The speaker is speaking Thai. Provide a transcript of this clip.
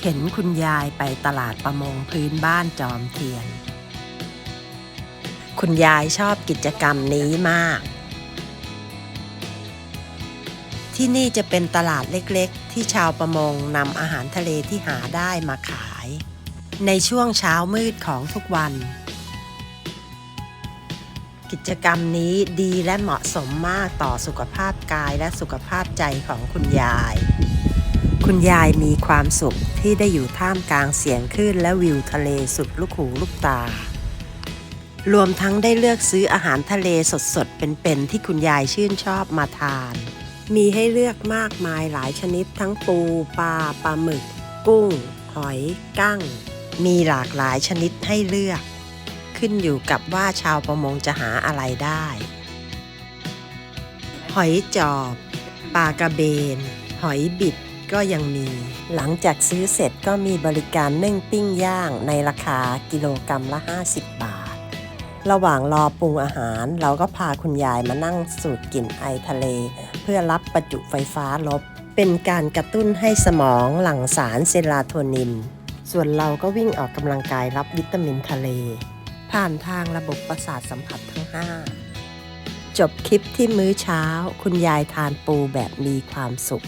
เข็นคุณยายไปตลาดประมงพื้นบ้านจอมเทียน คุณยายชอบกิจกรรมนี้มาก ที่นี่จะเป็นตลาดเล็กๆ ที่ชาวประมงนำอาหารทะเลที่หาได้มาขาย ในช่วงเช้ามืดของทุกวัน กิจกรรมนี้ดีและเหมาะสมมากต่อสุขภาพกายและสุขภาพใจของคุณยาย คุณยายมีความสุขที่ได้อยู่ท่ามกลางเสียงคลื่นและวิวทะเลสุดลูกหูลูกตา รวมทั้งได้เลือกซื้ออาหารทะเลสดๆ เป็นๆ ที่คุณยายชื่นชอบมาทาน มีให้เลือกมากมายหลายชนิดทั้งปูปลาปลาหมึก กุ้ง หอย กั้ง มีหลากหลายชนิดให้เลือก ขึ้นอยู่กับว่าชาวประมงจะหาอะไรได้ หอยจอบ ปลากระเบน หอยบิด ก็ยังมี หลังจากซื้อเสร็จก็มีบริการนึ่งปิ้งย่างในราคากิโลกรรัมละ 50 บาท ระหว่างรอปรุงอาหาร เราก็พาคุณยายมานั่งสูดกลิ่นไอทะเล เพื่อรับประจุไฟฟ้าลบ เป็นการกระตุ้นให้สมองหลั่งสารเซโรโทนิน ส่วนเราก็วิ่งออกกำลังกายรับวิตามินทะเล ผ่านทางระบบประสาทสัมผัสทั้ง 5 จบคลิปที่มื้อเช้า คุณยายทานปูแบบมีความสุข